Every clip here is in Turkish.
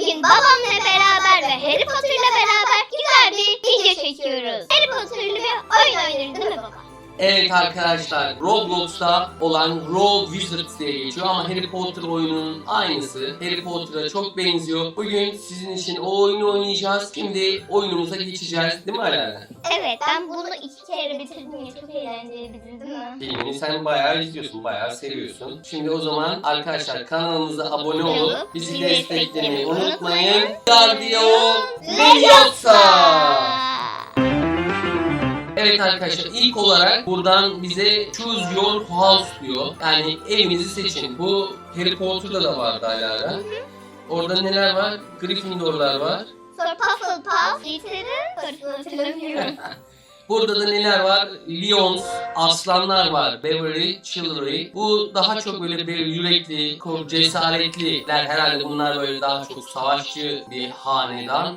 Bugün babamla beraber ve Harry Potter'la beraber güzel bir video çekiyoruz. Harry Potter'lı bir oyun oynuyoruz değil mi baba? Evet arkadaşlar Roblox'ta olan Roll Wizards diye geçiyor ama Harry Potter oyununun aynısı. Harry Potter'a çok benziyor. Bugün sizin için o oyunu oynayacağız. Şimdi oyunumuza geçeceğiz değil mi Alana? Evet ben bunu iki kere bitirdim ya çok eğlenceli bir dizi değil mi? Filmini sen bayağı izliyorsun, bayağı seviyorsun. Şimdi o zaman arkadaşlar kanalımıza abone olup bizi desteklemeyi unutmayın. Gardio Leviosa! Evet arkadaşlar ilk olarak buradan bize choose your house diyor. Yani evinizi seçin. Bu Harry Potter'da da vardı Alara. Orada neler var? Gryffindor'lar var. Sonra Hufflepuff, Slytherin, sonrasını hatırlamıyorum. Burada da neler var? Lions, aslanlar var. Beverly, Chivalry. Bu daha çok böyle bir yürekli, cesaretliler. Herhalde bunlar böyle daha çok savaşçı bir hanedan.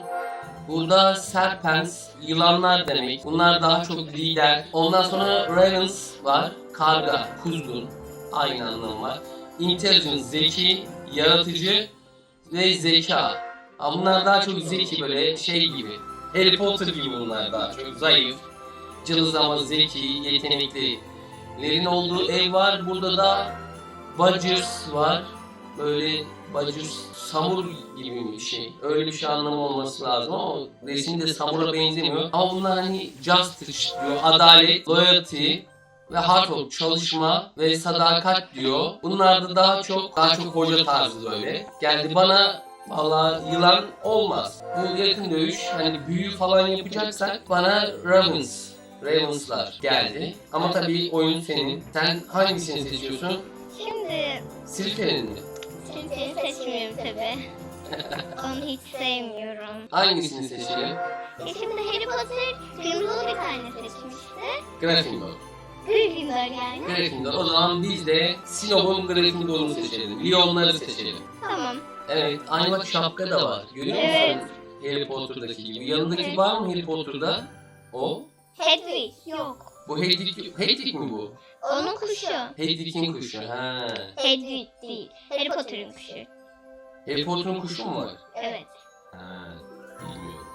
Burada Serpents, yılanlar demek. Bunlar daha çok lider. Ondan sonra Ravens var. Karga, kuzgun. Aynı anlamı var. Intelligence, zeki, yaratıcı ve zeka. Ama bunlar daha çok zeki böyle şey gibi. Harry Potter gibi bunlar daha çok zayıf. Cılız ama zeki, yeteneklilerin olduğu ev var. Burada da Badgers var. Böyle Badgers samur gibi bir şey. Öyle bir şey anlamı olması lazım ama resimde samura benzemiyor. Ama bunlar hani justice diyor, adalet, loyalty ve hard work, çalışma ve sadakat diyor. Bunlar da daha çok daha çok hoca tarzı böyle. Geldi bana Valla yılan olmaz. Bu yakın dövüş hani büyü falan yapacaksak bana Ravens, Ravens'lar geldi. Ama tabii oyun senin. Sen hangisini seçiyorsun? Şimdi Slytherin mi? Slytherin seçmiyorum tabi. Onu hiç sevmiyorum. Hangisini seçelim? E şimdi Harry Potter kırmızılı bir tane seçmişti. Gryffindor. Gryffindor yani. Gryffindor. O zaman biz de Sinop'un Gryffindor'unu seçelim. Lyon'ları seçelim. Tamam. Evet, aynı bak şapka da var. Görüyor musun? Evet. Harry Potter'daki gibi. Yanındaki var mı Harry Potter'da? O. Hedwig yok. Bu Hedwig, Hedwig mi bu? Onun kuşu. Hedwig'in kuşu. Ha. Hedwig değil. Harry Potter'ın kuşu. Harry Potter'ın kuşu mu var? Evet. Ha, bilmiyorum.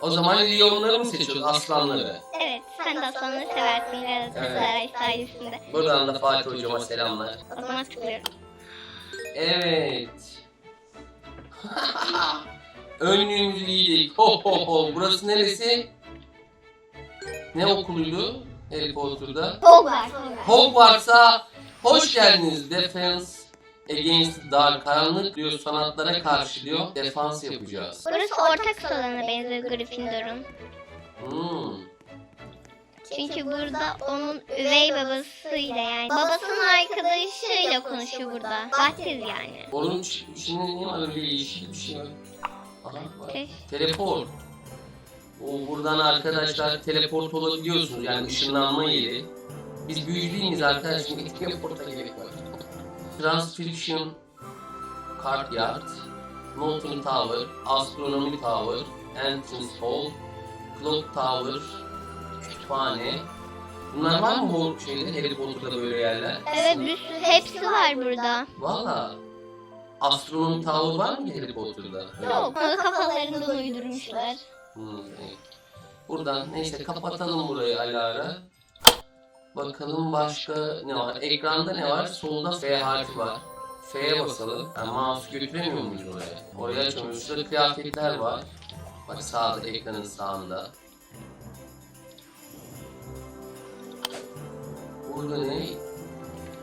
O zaman Lyon'ları mı seçiyoruz, aslanları? Evet. Sen de aslanları seversin Galatasaray sayesinde. Buradan da Fatih Hocama selamlar. O zaman tıklıyorum. Evet. Önlüğümüzü giydik. Ho ho ho. Burası neresi? Ne okuluydu Harry Potter'da? Hogwarts. Hogwarts'a hoş geldiniz. Defense Against Dark. Karanlık diyor sanatlara karşı diyor. Defans yapacağız. Burası ortak salona benziyor Gryffindor'un. Hmm. Çünkü burada onun üvey babasıyla yani babasının arkadaşıyla konuşuyor burada. Vahtiz yani. Onun ne var öyle yeşil bir şey var. Aha, var. Te- Teleport. O buradan arkadaşlar teleport olabiliyorsunuz yani ışınlanma yeri. Biz büyücü değil miyiz arkadaşlar? Teleporta gerek var. Transcription Courtyard, Norton Tower, Astronomy Tower, Entrance Hall, Clock Tower, Kütüphane. Bunlar var mı bu şeyde Harry Potter'da böyle yerler? Evet bir sürü hepsi var burada. Valla. Astronomy Tower var mı Harry Potter'da? Yok. Onu kafalarından uydurmuşlar. Hmm, evet. Buradan neyse kapatalım burayı Alara. Bakalım başka ne var? Ekranda ne var? Solda F harfi var. F'ye basalım. Yani mouse götüremiyor muyuz oraya? Oraya açamıyoruz. Şurada kıyafetler var. Bak sağda ekranın sağında. Burada ne?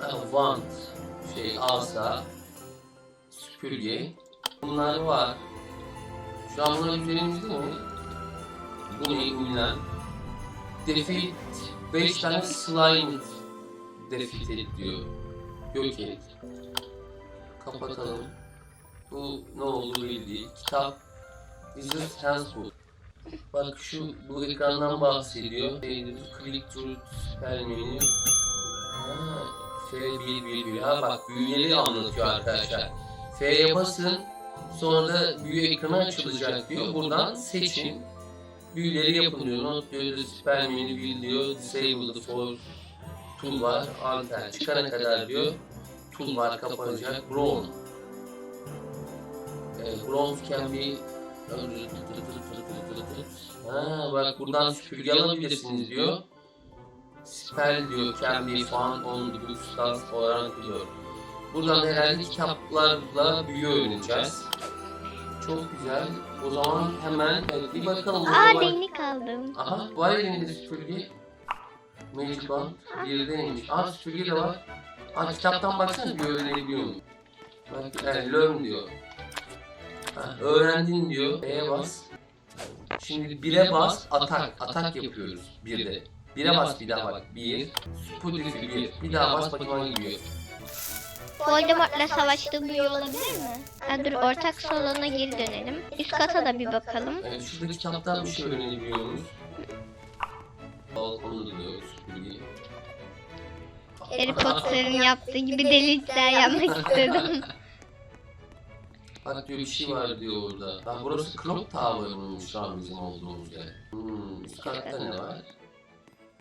Ha, want. Şey asa. Süpürge. Bunlar var. Şu an bunlar üzerimizde mi? Bu ünlem? Defeat 5 tane slime defeat et diyor. Yok et. Kapatalım. Bu ne oldu bildi. Kitap. Wizard's Handbook. Bak şu bu ekrandan bahsediyor. Click through spell menü. Ha, F111 ha bak büyüleri anlatıyor arkadaşlar. F'ye basın sonra da büyü ekranı açılacak diyor. Buradan seçin. Büyüleri yapın diyor. Not diyor, spell menü bil diyor. Disable for tool var. Anten çıkana kadar diyor. Tool var kapanacak. Brown. Evet, bronzken bir... Ha, bak buradan süpürge alabilirsiniz diyor. Spell diyor, can be found on the bookstores olarak diyor. Buradan herhalde kitaplarla büyü öğreneceğiz. Çok güzel. O zaman hemen evet, bir bakalım. Aa var. değnek aldım. Aha var elinde süpürge. Magic Band. Bir neymiş? Aa süpürge de var. Aa kitaptan baksana bir öğrenebiliyor muyum? Bak yani learn diyor. Ha, öğrendin diyor. B'ye bas. Şimdi bire bas atak. Atak yapıyoruz birde. Bire bas bir daha bak. Bir. Spudif'i bir. Bir daha bas bakayım hangi büyüyor. Voldemort'la savaştığı büyü olabilir mi? Ha, dur ortak salona geri dönelim. Üst kata da bir bakalım. Evet şuradaki kitaptan bir şey öğrenebiliyor muyuz? Balkonu diyor süpürge. Harry Potter'ın yaptığı gibi delikler yapmak istedim. Bak diyor bir şey var diyor orada. Bak burası Clock Tower'mış şu an bizim olduğumuz yer. Hmm, üst katta ne var?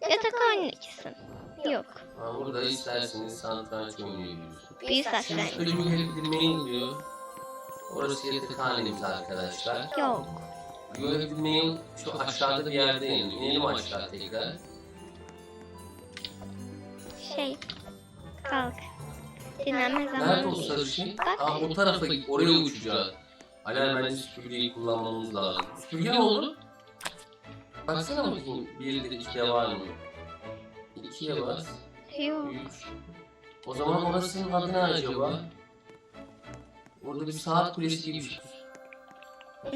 Yatak oynayacaksın. Yok. Ha, burada isterseniz satranç oynayabiliyorsunuz. Büyü Şimdi satranç. bir mail diyor. Orası yatakhanemiz arkadaşlar. Yok. Mail şu aşağıda bir yerde yani. İnelim aşağı tekrar. Şey. Kalk. Dinlenme Nerede zamanı o değil. sarı şey? Bak. Aa o tarafa oraya uçacağız. Alar bence süpürgeyi kullanmamız lazım. Süpürge ne oldu? Baksana bakayım bir de ikide var mı? İkiye bas. Yok. O zaman orasının adı ne acaba? Orada bir saat kulesi gibi bir şey.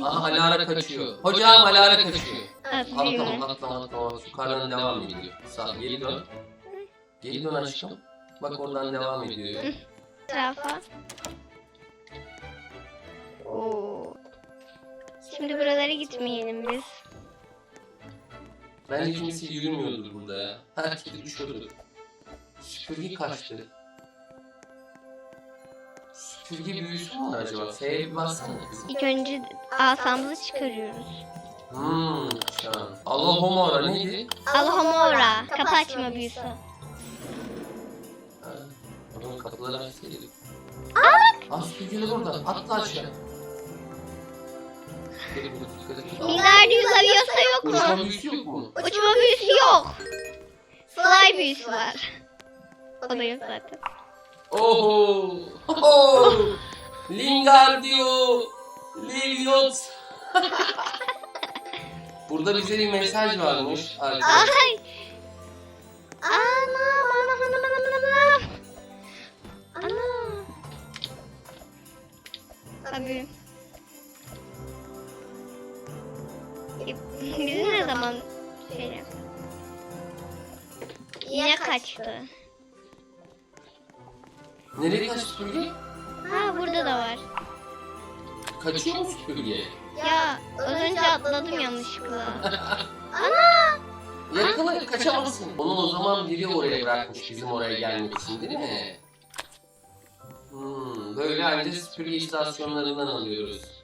Aa Alara kaçıyor. Hocam Alara kaçıyor. Atlama atlama atlama. Yukarıdan devam ediyor. Sağ geri dön. Geri dön aşkım. Bak oradan devam ediyor. Etrafa. Oo. Şimdi buralara gitmeyelim biz. Bence kimse yürümüyordur burada ya. Herkes düşüyordur. Süpürge kaçtı. Süpürge büyüsü mü var acaba? F'ye bir bassana kızım. İlk önce asamızı çıkarıyoruz. Hmm, şu an. Allahumma neydi? Alhomora. Kapı açma büyüsü. Ha, Onun kapıları açsaydık. Aa Aa süpürgeler orada. Atla aşağı. Wingardium Leviosa yok Uçma mu? büyüsü yok mu? Uçma büyüsü yok. Fly büyüsü var. O da yok zaten. Oho! Oho! Lingardio! Liliot! Burada bize bir mesaj varmış arkadaşlar. Ay. Anam anam anam anam anam. Anam. Tabii. Bizi ne zaman şey Yine kaçtı. Nereye kaçtı süpürge? Ha burada da var. Kaçıyor mu süpürge? Ya az önce atladım yanlışlıkla. Ana! Yakala kaçamazsın. Onu o zaman biri oraya bırakmış bizim oraya gelmek için değil mi? Hmm, böyle ayrıca süpürge istasyonlarından alıyoruz.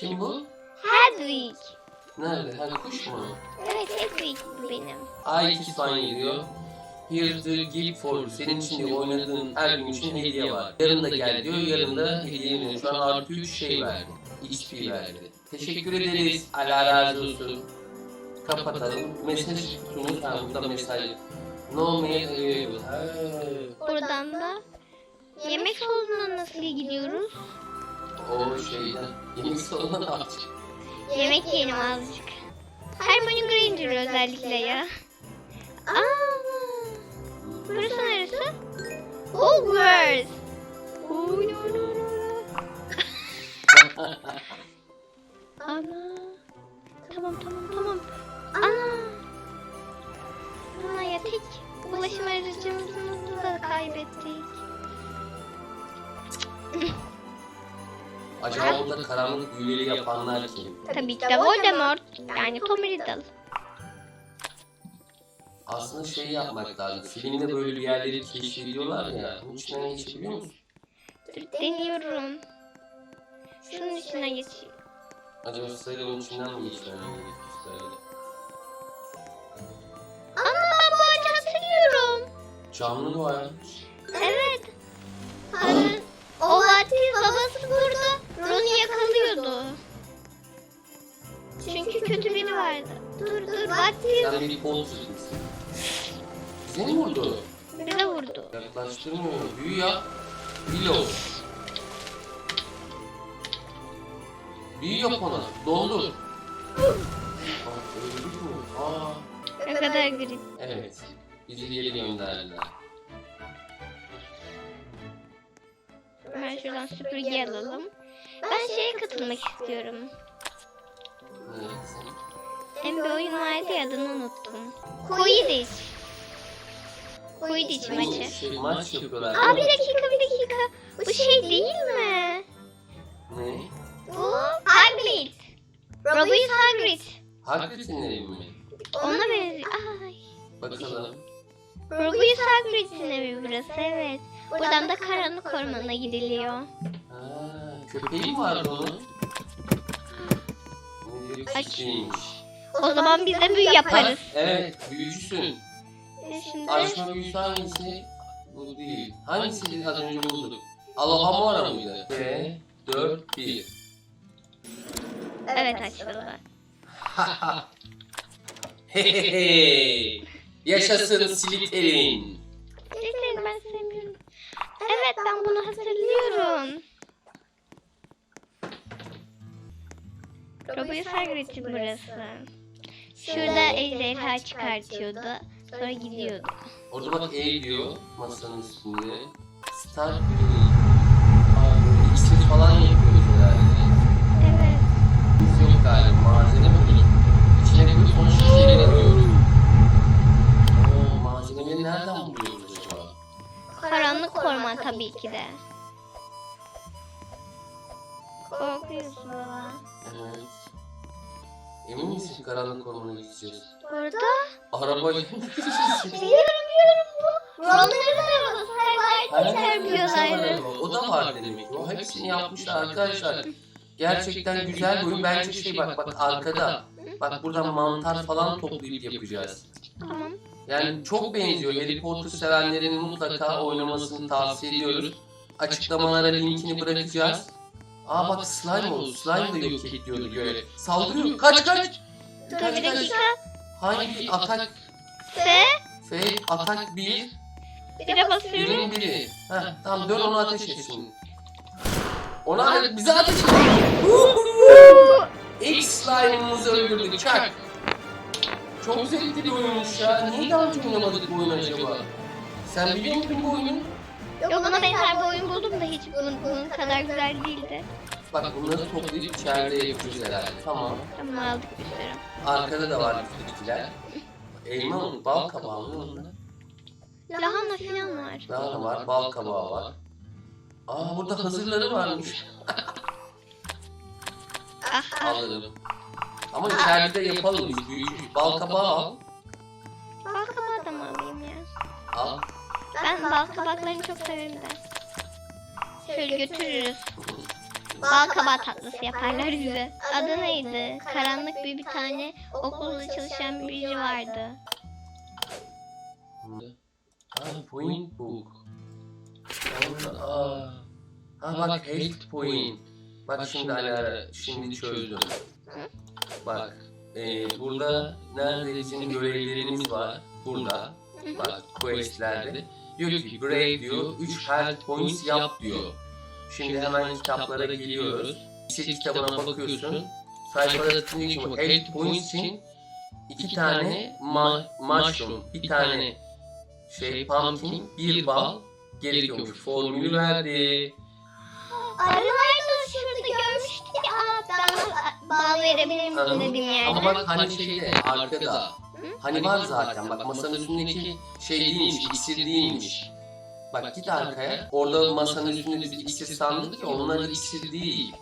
Kim bu? Hedwig! Nerede? Ha kuş mu? Evet Hedwig bu benim. Ay 2 saniye diyor. Here's the gift for senin için diyor oynadığın her gün için hediye var. Yarın da gel diyor. Yarın da hediye veriyor. Şu an artı 3 şey verdi. XP verdi. Teşekkür ederiz. Allah razı olsun. Kapatalım. Mesaj kutumuz. Ha burada mesaj. No mail available. Ha. Buradan da yemek salonuna nasıl gidiyoruz? O şeyden. Yemek salonuna ne yapacak? Yemek yiyelim azıcık. Hermione Granger özellikle ya. Aa, burası neresi? Hogwarts. Oy, oy, oy, oy. Ana. Tamam tamam tamam. Ana. Ana ya tek ulaşım aracımızı da kaybettik. Acaba orada karanlık büyüleri yapanlar kim? Tabii ki de Voldemort yani Tom Riddle. Aslında şey yapmak lazım. Filmde böyle bir yerleri keşfediyorlar ya. Bunun içinden geçebiliyor musun? Deniyorum. Şunun içine geçeyim. Acaba sırayla onun içinden mi geçmem gerekiyor? Ana ben bu ağacı hatırlıyorum. Canlı bu ayağmış. Evet. Az önce Batil babası burada Dur dur Batil Sen bir kol sıkıntısın. Bize mi vurdu? bize vurdu. Yaklaştırmıyor. Büyü yap. Bilo. Büyü yap ona. Dondur. Aa, öldü mü? Aa. Ne kadar grip. Evet. Bizi geri gönderdiler. Hemen şuradan süpürge alalım. Ben şeye katılmak istiyorum. Evet. Hem bir oyun vardı ya adını unuttum. Quidditch. Quidditch maçı. Şey, maç yapıyorlar. Aa bir dakika bir dakika. Bu şey değil mi? Ne? Bu Hagrid. Rubius Hagrid. Hagrid'in evi mi? Ona benziyor. Ay. Bakalım. Rubius Hagrid'in evi burası evet. Buradan da karanlık ormana gidiliyor. Ha, köpeği? Ne diyor? Aç. O zaman biz de büyü yaparız. Evet, büyücüsün. Şimdi Açma büyüsü hangisi? Bu değil. Hangisiydi az önce bulduk? Alohomora mıydı? Ve 4 1. evet açtılar. Hehehe. Yaşasın Slytherin. Slytherin ben sevmiyorum. Evet ben bunu hatırlıyorum. Rubius Hagrid'ci burası. Şurada ejderha çıkartıyordu. Sonra gidiyordu. Orada bak E diyor masanın üstünde. Star Green. İksir falan yapıyoruz herhalde. Evet. Biz yok galiba malzeme bulduk. İçine koyup sonra şişeyle koyuyoruz. Oo, malzemeleri nereden buluyoruz acaba? Karanlık orman tabii ki de. Korkuyorsun baba. Evet. Emin misin karanlık ormana gideceğiz? Burada? Arabayla Biliyorum biliyorum bu. Ronların arabası. Hayvanları çarpıyorlardı. O da var demek. O hepsini yapmışlar arkadaşlar. Gerçekten güzel bir oyun. Bence şey bak bak arkada. Bak buradan mantar falan toplayıp yapacağız. Tamam. Yani çok benziyor. Harry Potter sevenlerin mutlaka oynamasını tavsiye ediyoruz. Açıklamalara linkini bırakacağız. Aa bak slime oldu. Slime da yok ediyordu göre. Saldırıyor. Kaç kaç. Dur Kaç bir kaç. dakika. Hangi atak? F. F atak 1. Bire basıyorum. Birin biri. Heh, tamam dön onu ateş et şimdi. Ona bize ateş et. X slime'ımızı öldürdük çak. Çok zevkli bir oyunmuş ya. Niye daha önce oynamadık bu oyunu acaba? Sen biliyor musun bu oyunu? Yok buna benzer bir oyun buldum da hiç bunun, bunun kadar güzel değildi. Bak bunları toplayıp içeride yapacağız herhalde. Tamam. Tamam aldık bir sürü. Arkada da var bitkiler. Elma mı? Bal kabağı mı onlar? Lahana falan var. Lahana var, bal kabağı var. Aa burada hazırları varmış. Aha. Alırım. Ama içeride de yapalım biz büyük. Bal kabağı al. Bal kabağı da mı alayım ya? Al. Ben bal kabaklarını çok severim de. Şöyle götürürüz. Bal kabağı tatlısı yaparlar bize. Adı neydi? Karanlık bir bir tane okulda çalışan biri vardı. Point book. Aa. Ha bak health point. Bak şimdi Alara, şimdi çözdüm. Bak, e, burada nerede bizim görevlerimiz var. Burada, bak questlerde. Diyor ki brave diyor, 3 health points yap diyor. Şimdi hemen kitaplara geliyoruz. İşte kitabına bakıyorsun. Sayfada tıklıyorsun. Health points için iki tane ma mushroom, bir tane şey pumpkin, bir bal gerekiyormuş. Formülü verdi. Arılar şurada görmüştük ya. Ben bal verebilir misin dedim yani. Ama bak hani şeyde arkada. Hani var zaten bak masanın üstündeki şey değilmiş, iksir değilmiş. Bak git arkaya. Orada masanın üstünde biz iksir sandık ya onlar iksir değil.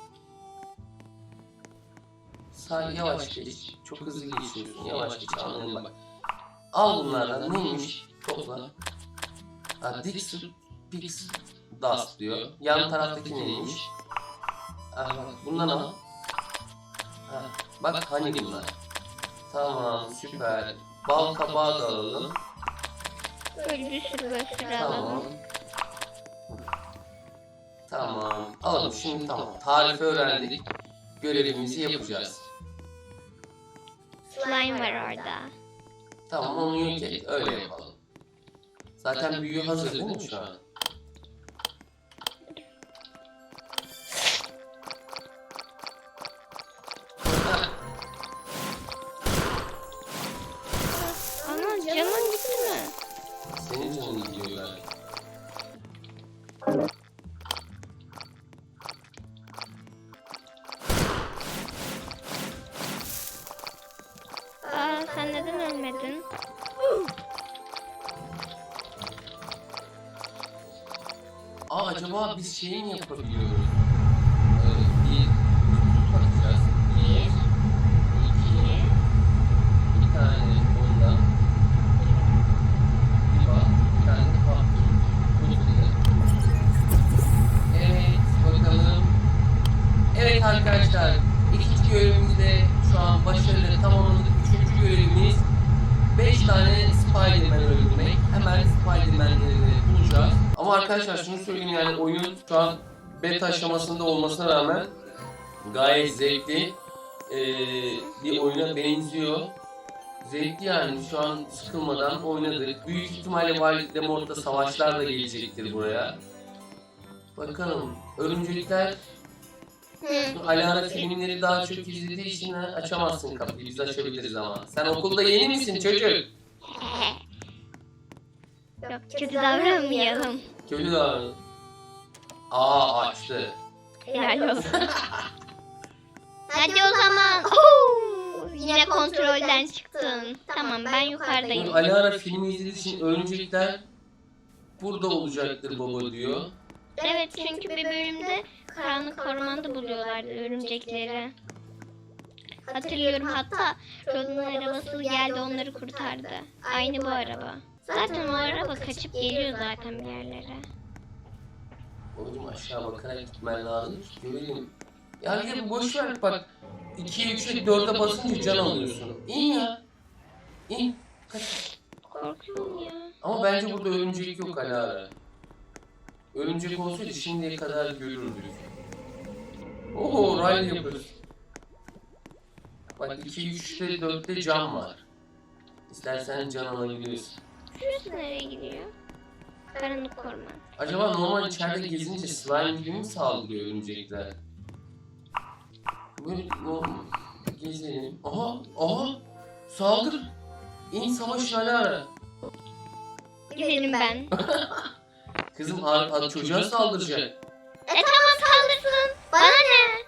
Sağ yavaş geç. Çok hızlı geçiyorsun. Yavaş geç anlayın bak. Al bunlardan neymiş? Topla. Ha, Dix Pix Dust diyor. Yan taraftaki neymiş? Ha, bak bundan al. Ha, bak hani bunlar. Tamam süper. Bal kabağı da alalım. Böyle bir sürü böyle. Tamam. Tamam. Alalım şimdi tamam. Tarifi öğrendik. Görevimizi yapacağız. Slime var orada. Tamam onu yok et. Öyle yapalım. Zaten büyü hazır değil mi şu an? Acaba biz şeyi mi yapabiliyoruz? Ee, bir bakacağız. Bir, iki, bir tane ondan. Bir bak, bir tane de patlı. Bu şekilde. Evet, arkadaşlar, ikinci görevimizde şu an başarılı tamamladık. Üçüncü görevimiz 5 tane Spider-Man öldürmek. Hemen Spider-Man'leri bulacağız. Ama arkadaşlar şunu söyleyeyim yani oyun şu an beta aşamasında olmasına rağmen gayet zevkli ee, bir oyuna benziyor. Zevkli yani şu an sıkılmadan oynadık. Büyük ihtimalle Voldemort'ta savaşlar da gelecektir buraya. Bakalım. Örümcekler. Alara filmleri daha çok izlediği için açamazsın kapıyı. Biz açabiliriz ama. Sen okulda yeni misin çocuk? Yok kötü davranmayalım. Kötü davranın. Aa açtı. Helal olsun. Hadi o zaman. Oo, yine kontrolden çıktın. Tamam ben yukarıdayım. Dur, Alara filmi izlediği için örümcekler burada olacaktır baba diyor. Evet çünkü bir bölümde karanlık ormanda buluyorlardı örümcekleri. Hatırlıyorum hatta Ron'un arabası geldi onları kurtardı. Aynı bu araba. Zaten o araba kaçıp geliyor zaten bir yerlere. Oğlum aşağı bakarak gitmen lazım ki görelim. Ya bir de boş ver bak. 2'ye 3'e 4'e basınca can alıyorsun. İn ya. İn. Kaç. Korkuyorum ya. Ama bence burada örümcek yok Alara. Örümcek olsaydı şimdiye kadar görürdük. Oo, Riley yapıyoruz. Bak 2, 3'te 4'te cam var. İstersen can alabiliyorsun. Şurası nereye gidiyor? Karanlık orman. Acaba normal içeride gezince slime gibi mi saldırıyor örümcekler? Böyle normal gezelim. Aha, aha! Saldır! İn savaşın Alara. Gidelim ben. Kızım ar- çocuğa saldıracak. E tamam saldırsın. Bana ne?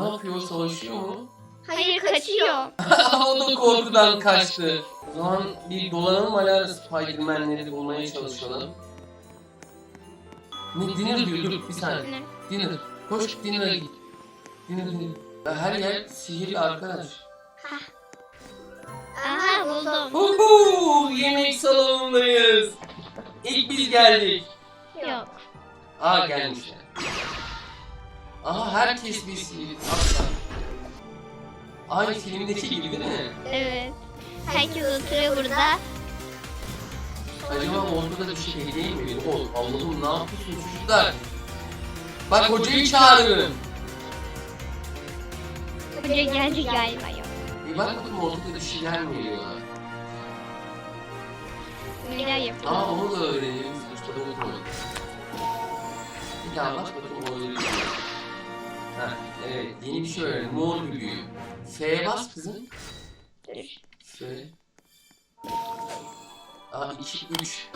Ne yapıyor? Savaşıyor mu? Hayır kaçıyor. o da korkudan kaçtı. O zaman bir dolanalım Alara Spiderman'leri bulmaya çalışalım. Ne Dinner diyor dur bir saniye. Ne? Dinner. Koş Dinner'a git. Dinner Dinner. Ya her yer sihirli arkadaş. Aha buldum. Uhu, yemek salonundayız. İlk biz geldik. Yok. Aa gelmişler. Aha herkes bir sihirli. Aslan. Aynı filmdeki gibi değil mi? Evet. Herkes oturuyor burada. Acaba ortada bir şey hediye mi? Oğlum Allah'ım ne yapıyorsun çocuklar? Bak hocayı çağırırım. Hoca geldi galiba yok. Bir bak bakayım ortada bir şeyler mi veriyorlar? Neler yapıyor? Ama onu da öğreniriz. Usta dokumayın. Bir daha bak bakayım o öyle. Ha, evet yeni bir şey öğrendim. Mor bir büyü. F'ye bas kızım. Dur. F. Aa 2, 3.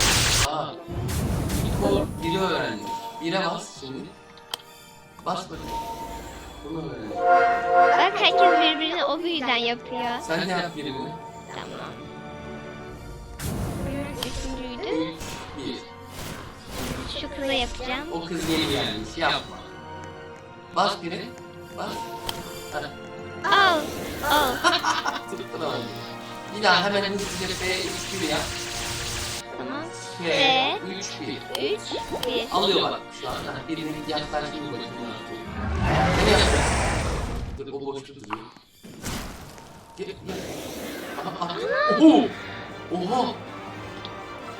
Aa. Bir kol, biri öğrendim. Bire bas şimdi. Bas bakayım. Bunu öğrendim. Bak herkes birbirini o büyüden yapıyor. Sen de yap birini. Tamam. Üçüncüydü. 3, 1. Şu kıza yapacağım. O kız yeni gelmiş. Yapma. Bas biri. Bas. Heh. Al. Al. Tutturamadım. Bir daha hemen hızlıca F 3 1 yap. Tamam. F F. 3 1. Üç. Bir. Alıyor bak şu an. Ha, Birini yaklaştığını bakayım ne yapıyor. Dur o boşta duruyor. Gel. Oho! Oha!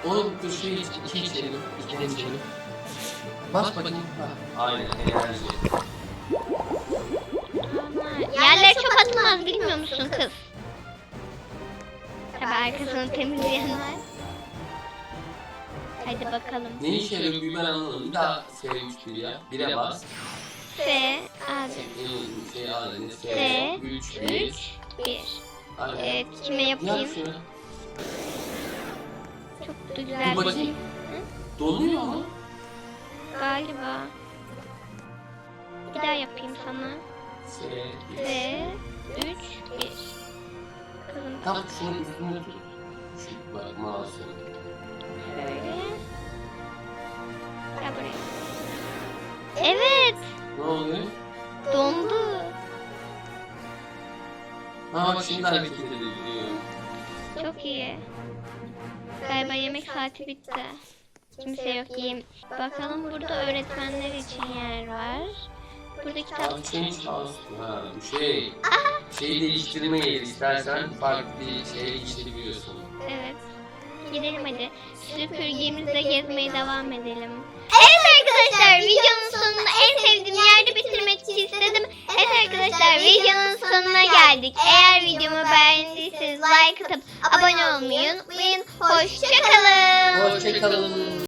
Oğlum dur şu iç, iki içelim. İki içelim. Bas bakayım. Aynen enerji. Yerlere çöp atılmaz bilmiyor musun kız? Tabi arkasını temizleyen var. Hadi bakalım. Ne işe yarıyor ben anlamadım. Bir daha S3 bir ya. Bire bas. S, A, En şey. S, S 3 3, 1. 1. Aynen. Evet, kime Yap yapayım? Çok da güzel bir şey. Donuyor mu? Galiba. Bir daha yapayım sana. S, 3, 1. Kızım Tam şunun üstüne tut. Şu bak mouse'u. Şöyle. Gel buraya. Evet. Ne oluyor? Dondu. Ha bak şimdi hareket ediyor. Çok iyi. Galiba yemek saati bitti. Kimse yok yiyeyim. Bakalım burada öğretmenler için yer var. Burada kitap. Ha bu şey. Şeyi değiştirme yeri istersen farklı bir şeye geçebiliyorsun. Evet. Gidelim hadi. Süpürgemizle gezmeye devam edelim. Evet arkadaşlar videonun sonunda en sevdiğim yerde bitirmek istedim. Evet arkadaşlar videonun sonuna geldik. Eğer videomu beğendiyseniz like atıp abone olmayı unutmayın. Hoşçakalın. Hoşçakalın.